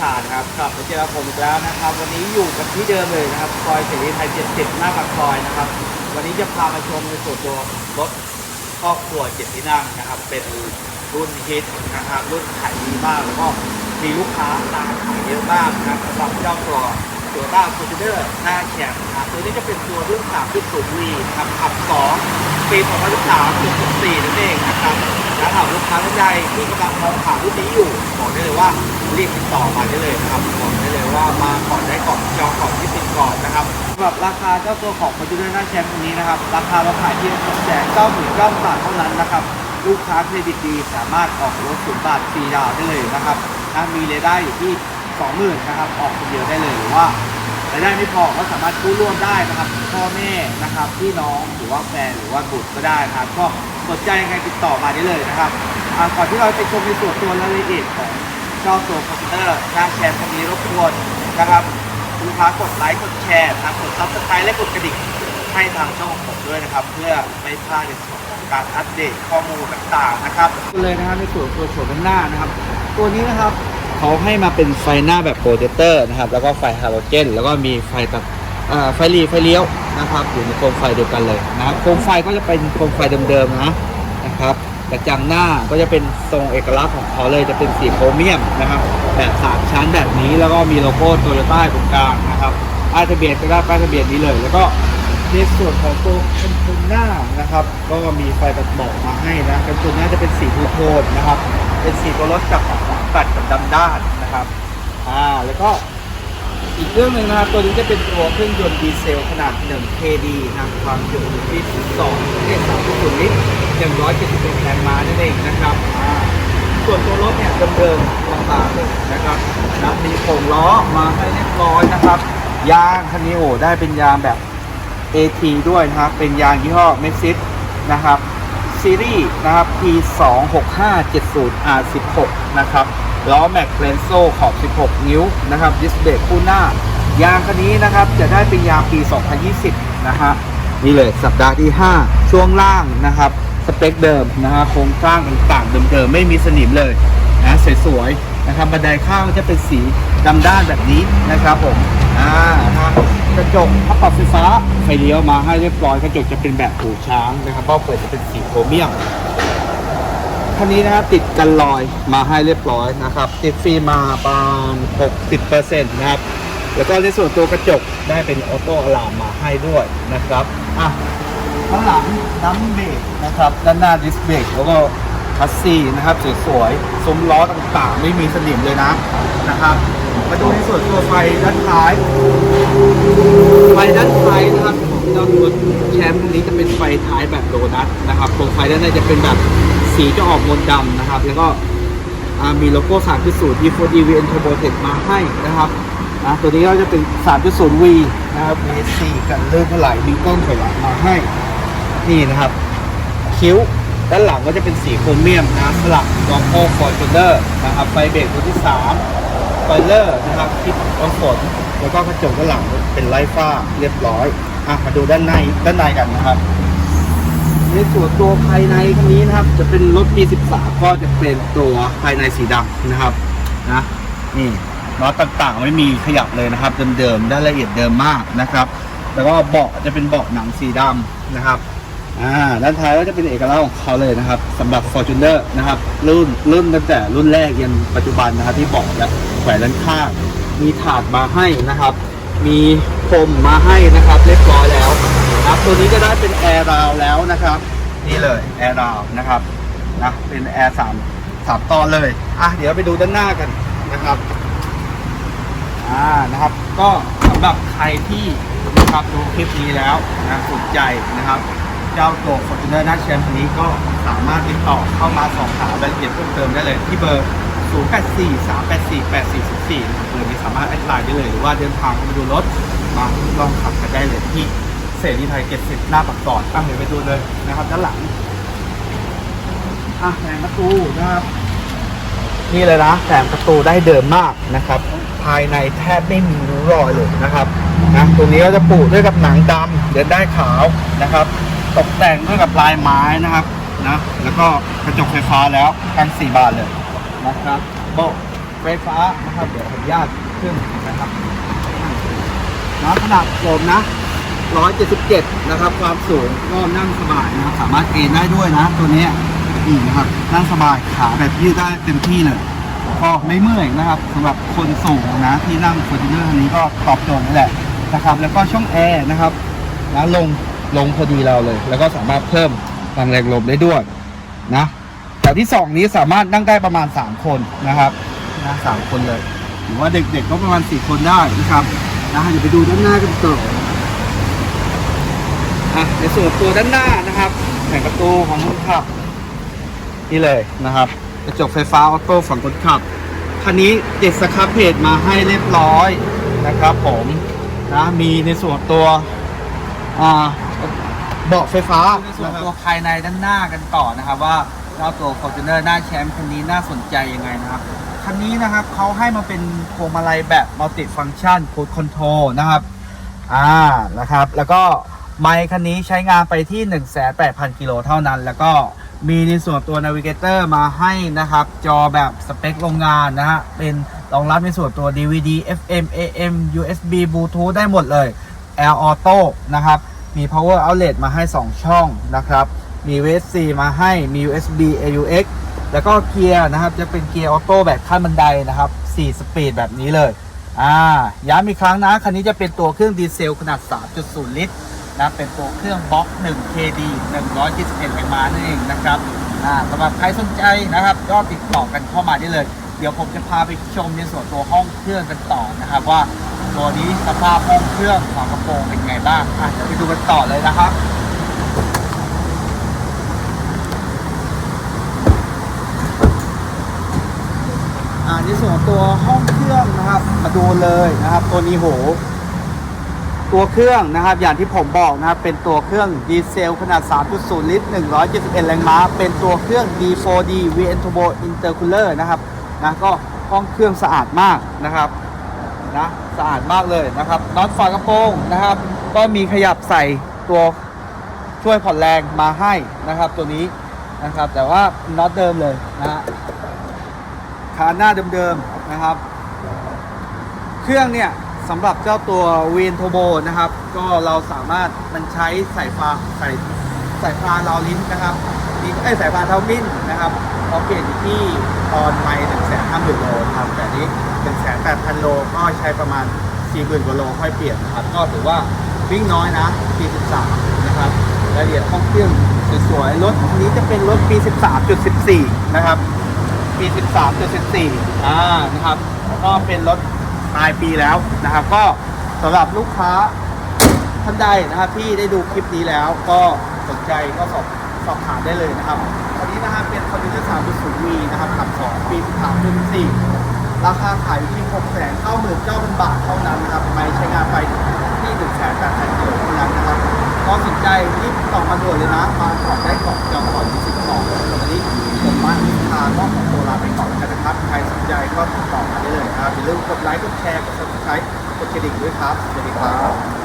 คานะครับกลับมาเจอผมอีกแล้วนะครับ วันนี้อยู่กันที่เดิมเลยนะครับซอยเสรีไทย 70 หน้าปากซอยนะครับ วันนี้จะพามาชมในส่วนตัวรถครอบครัวเจ็ดที่นั่งนะครับ เป็นรุ่นฮิตนะครับรุ่นขายดีมากแล้วก็มีลูกค้าตามขายเยอะมากนะครับสำหรับเจ้าตัวตัวต้าฟูจิเดอร์หน้าแข็งนะครับตัวนี้จะเป็นตัวรุ่น3รุ่นสูงวีนะครับขับ 2 ปี 2013ถึง14นั่นเองนะครับ แล้วถามลูกค้าท่านใดที่กำลังมองหารุ่นนี้อยู่บอกได้เลยว่ารีบติดต่อมาได้เลยนะครับบอกได้เลยว่ามาก่อนได้ก่อนจองก่อนที่ติดก่อนนะครับสำหรับราคาเจ้าตัวของคอนจูเนอร์หน้าแชมป์ตัวนี้นะครับราคาเราขายที่6แสนเก้าหมื่นเก้าบาทเท่านั้นนะครับลูกค้าเครดิตดีสามารถออกรถศูนย์บาทฟรีดาวได้เลยนะครับนะมีเรายได้อยู่ที่ 20,000นะครับออกคนเดียวได้เลยหรือว่า รายได้ไม่พอก็สามารถกู้ร่วมได้นะครับ พ่อแม่นะครับพี่น้องหรือว่าแฟนหรือว่าบุตรก็ได้นะครับ ก็สนใจยังไงติดต่อมาได้เลยนะครับก่อนที่เราไปชมในส่วนตัวรายละเอียดของเจ้าตัวคอมพิวเตอร์หน้าแชร์ตรงนี้รบกวนนะครับลูกค้ากดไลค์กดแชร์นะกดซับสไครต์และกดกระดิ่งให้ทางช่องของผมด้วยนะครับ เพื่อไม่พลาดในส่วนของการอัปเดตข้อมูลต่างๆนะครับเลยนะครับในส่วนตัวโฉมด้านหน้านะครับ ตัวนี้นะครับ เขาให้มาเป็นไฟหน้าแบบโปรเจคเตอร์นะครับ แล้วก็ไฟฮาโลเจน แล้วก็มีไฟตัดไฟหลีไฟเลี้ยวนะครับอยู่ในโคมไฟเดียวกันเลยนะครับโคมไฟก็จะเป็นโคมไฟเดิมๆนะนะครับกระจังหน้าก็จะเป็นทรงเอกลักษณ์ของเขาเลยจะเป็นสีโครเมียมนะครับแบบสามชั้นแบบนี้แล้วก็มีโลโก้โตโยต้าตรงกลางนะครับป้ายทะเบียนก็ได้ป้ายทะเบียนนี้เลย แล้วก็ ในส่วนของตัวกันชนหน้านะครับ ก็มีไฟตัดหมอกมาให้นะกันชนหน้าจะเป็นสีทูโทนนะครับ เป็นสีตัวรถกับปัดกับดำด้านนะครับอ่าแล้วก็อีกเรื่องหนึ่งนะครับตัวนี้จะเป็นตัวเครื่องยนต์ดีเซลขนาด 1 KD นะครับวามจุอยู่ที่12เอ3.0ลิตร171แรงม้านั่นเองนะครับอ่าส่วนตัวรถเนี่ยเดิมๆบางๆเลยนะครับนะมีโครงล้อมาให้เรียบร้อยนะครับ ยางคันนี้โอ้ได้เป็นยางแบบ AT ด้วยนะครับเป็นยางยี่ห้อเมซิสนะครับซีรีส์นะครับ P 2 6 5 7 0 R 16 นะครับล้อแม็กเลนโซขอบ 16 นิ้วนะครับดิสเบรกคู่หน้า ยางคันนี้นะครับจะได้เป็นยางปี 2020 นะฮะนี่เลยสัปดาห์ที่ 5 ช่วงล่างนะครับสเปคเดิมนะฮะโครงสร้างต่างๆเดิมๆไม่มีสนิมเลยนะสวยๆนะครับบันไดข้างจะเป็นสีดำด้านแบบนี้นะครับผมอ่านะฮะ กระจกพับปรับไฟฟ้าไฟเลี้ยวมาให้เรียบร้อยกระจกจะเป็นแบบหูช้างนะครับเพราะเปิดจะเป็นสีโครเมียมคันนี้นะครับติดกันรอยมาให้เรียบร้อยนะครับ ติดฟรีมาประมาณ60%นะครับแล้วก็ในส่วนตัวกระจกได้เป็นออโต้อะลามมาให้ด้วยนะครับอะข้างหลังดัมเบรกนะครับด้านหน้าดิสเบรกแล้วก็คัสซีนะครับสวยๆซุ้มล้อต่างๆ ไม่มีสนิมเลยนะนะครับ มาดูในส่วนตัวไฟด้านท้าย ไฟด้านท้ายนะครับของเจ้าตัวแชมป์นี้จะเป็นไฟท้ายแบบโดนัทนะครับตรงไฟด้านในจะเป็นแบบสีจะออกมนดำนะครับ แล้วก็มีโลโก้ 3.0 E4 EVN Turbo Tech มาให้นะครับนะตัวนี้ก็จะเป็น 3.0 V นะครับมีสี่กันเลื่อนเท่าไหร่มีกล้องถอยหลังมาให้ นี่นะครับ คิ้วด้านหลังก็จะเป็นสีโครเมียมนะสลักลองโก้ฟอร์จูเนอร์นะครับไฟเบรกตัวที่ 3 ไฟเลอร์นะครับทิศกันฝนแล้วก็กระจกด้านหลังเป็นไล่ฟ้าเรียบร้อยอะมาดูด้านในด้านในกันนะครับ ในส่วนตัวภายในคันนี้นะครับ จะเป็นรถปี 13 ก็จะเป็นตัวภายในสีดำนะครับนะนี่ล้อต่างๆ ไม่มีขยับเลยนะครับเดิมๆได้ละเอียดเดิมมากนะครับ แล้วก็เบาะจะเป็นเบาะหนังสีดำนะครับ อ่าด้านท้ายก็จะเป็นเอกลักษณ์ของเขาเลยนะครับสำหรับ Fortuner นะครับ รุ่นรุ่นตั้งแต่รุ่นแรกยันปัจจุบันนะครับที่บอกและแขวนด้านข้างมีถาดมาให้นะครับ มีพรมมาให้นะครับ เรียบร้อยแล้วนะครับตัวนี้จะได้เป็นแอร์ราวแล้วนะครับ นี่เลยแอร์ราวนะครับนะเป็นแอร์สามสามตอนเลยอะเดี๋ยวไปดูด้านหน้ากันนะครับอ่านะครับ ก็สำหรับใครที่นะครับดูคลิปนี้แล้วนะสนใจนะครับ เจ้าตัว Fortuner หน้าแชมป์นี้ก็สามารถติดต่อเข้ามาสอบถามรายละเอียดเพิ่มเติมได้เลยที่เบอร์ 084 384 8404นะครับเบอร์นี้สามารถแอดไลน์ได้เลยหรือว่าเดินทางมาดูรถมาลองขับกันได้เลยที่เสรีไทย70หน้าปากซอยอะเดี๋ยไปดูเลยนะครับ ด้านหลัง อะแผงประตูนะครับ นี่เลยนะแต่ประตูได้เดิมมากนะครับ ภายในแทบไม่มีริ้วรอยเลยนะครับนะตรงนี้ก็จะปูด้วยกับหนังดำเดินได้ขาวนะครับ ตกแต่งด้วยกับลายไม้นะครับนะแล้วก็กระจกไฟฟ้าแล้วทั้ง4บานเลยนะครับเบไฟฟ้านะครับเดี๋ยวขออนุญาตขึ้นนะครับนะขนาดโฟมนะ 177 นะครับ ความสูงก็นั่งสบายนะครับสามารถเอนได้ด้วยนะ ตัวนี้ยนี่นะครับนั่งสบายขาแบบยืดได้เต็มที่เลยก็ไม่เมื่อยนะครับสำหรับคนสูงนะที่นั่งฟอร์จูเนอร์คันนี้ก็ตอบโจทย์นี่แหละนะครับ แล้วก็ช่องแอร์นะครับนะลง ลงพอดีเราเลย แล้วก็สามารถเพิ่มพลังแรงลมได้ด้วยนะแถวที่สองนี้สามารถนั่งได้ประมาณ 3 คนนะครับนะสามคนเลยหรือว่าเด็กๆก็ประมาณ 4 คนได้นะครับนะเดี๋ยวไปดูด้านหน้ากันต่ออะในส่วนตัวด้านหน้านะครับแผงประตูของคนขับ นี่เลยนะครับกระจกไฟฟ้าออโต้ฝั่งคนขับคันนี้ติดสครับเพจมาให้เรียบร้อยนะครับ ผมนะมีในส่วนตัวอ่า เบาะไฟฟ้าในส่วนตัวภายในด้านหน้ากันต่อนะครับ ว่าเจ้าตัว Fortuner หน้าแชมป์คันนี้น่าสนใจยังไงนะครับคันนี้นะครับเขาให้มาเป็นพวงมาลัยแบบมัลติฟัง c t ชัน c ู i คอนโทรนะครับอ่านะครับ แล้วก็ไมค์คันนี้ใช้งานไปที่ 1,800 กิโลเท่านั้น แล้วก็มีในส่วนตัวนาวิเกเตอร์มาให้นะครับ จอแบบสเปคโรงงานนะฮะเป็นรองรับในส่วนตัว DVD FM AM USB Bluetooth ได้หมดเลย L Auto นะครับ มี Power Outlet มาให้ 2 ช่องนะครับ มี USB มาให้ มี USB AUX แล้วก็เกียร์นะครับจะเป็นเกียร์ออโต้แบบขั้นบันไดนะครับ 4 สปีดแบบนี้เลย อ่า ย้ำอีกครั้งนะ คันนี้จะเป็นตัวเครื่องดีเซลขนาด 3.0 ลิตรนะ เป็นตัวเครื่องบล็อก 1 KD 121แรงม้านั่นเองนะครับ อ่าสำหรับใครสนใจนะครับก็ติดต่อกันเข้ามาได้เลย เดี๋ยวผมจะพาไปชมในส่วนตัวห้องเครื่องกันต่อนะครับว่า ตัวนี้สภาพห้องเครื่องฝากระโปรงเป็นไงบ้างอะเดี๋ยวไปดูกันต่อเลยนะครับอ่าในส่วนตัวห้องเครื่องนะครับมาดูเลยนะครับ ตัวนี้โห ตัวเครื่องนะครับ อย่างที่ผมบอกนะครับ เป็นตัวเครื่องดีเซลขนาด 3.0 ลิตร 171 แรงม้า เป็นตัวเครื่อง D4D VN Turbo Intercooler นะครับนะก็ห้องเครื่องสะอาดมากนะครับ นะสะอาดมากเลยนะครับน็อตฝากระโปรงนะครับ ก็มีขยับใส่ตัวช่วยผ่อนแรงมาให้นะครับ ตัวนี้นะครับ แต่ว่าน็อตเดิมเลยนะฮะขาหน้าเดิมๆนะครับ เครื่องเนี่ยสำหรับเจ้าตัววีนโทโบนะครับ ก็เราสามารถมันใช้สายฟ้าสายสายฟ้าเราลิ้นนะครับมีไอ้ยสายฟ้าเทาปิ้นนะครับ เราเปลี่ยนอยู่ที่ตอนไม่หนึ่งแสนห้าหมื่นโลครับแต่นี้หนึ่งแสนแปดพันโลก็ใช้ประมาณสี่หมื่นกว่าโลค่อยเปลี่ยนนะครับ ก็ถือว่าวิ่งน้อยนะปี13นะครับรายละเอียดห้องเครื่องสวยๆรถคันนี้จะเป็นรถปี 13.14 นะครับ ปี 13.14 อ่านะครับก็เป็นรถปลายปีแล้วนะครับ ก็สำหรับลูกค้าท่านใดนะครับที่ได้ดูคลิปนี้แล้วก็สนใจก็สอบ สอบถามได้เลยนะครับวันนี้นะครับเป็นคอนดิเนอร์3.0 V นะครับขับ2ปี13.4ราคาขายอยู่ที่6 9 9 0 0 0บาทเท่านั้นนะครับไม่ใช้งานไปที่1 8 0 0 0กิโลเท่านั้นนะครับก็สนใจรีบติดต่อมาด่วนเลยนะ มาก่อนได้ก่อนจองก่อนที่12วันนี้ผมมาที่ทางก็ของตัวลาไปก่อนกันนะครับ ใครสนใจก็ติดต่อมาได้เลยนะครับอย่าลืมกดไลค์กดแชร์กด subscribe กดกระดิ่งด้วยครับสวัสดีครับ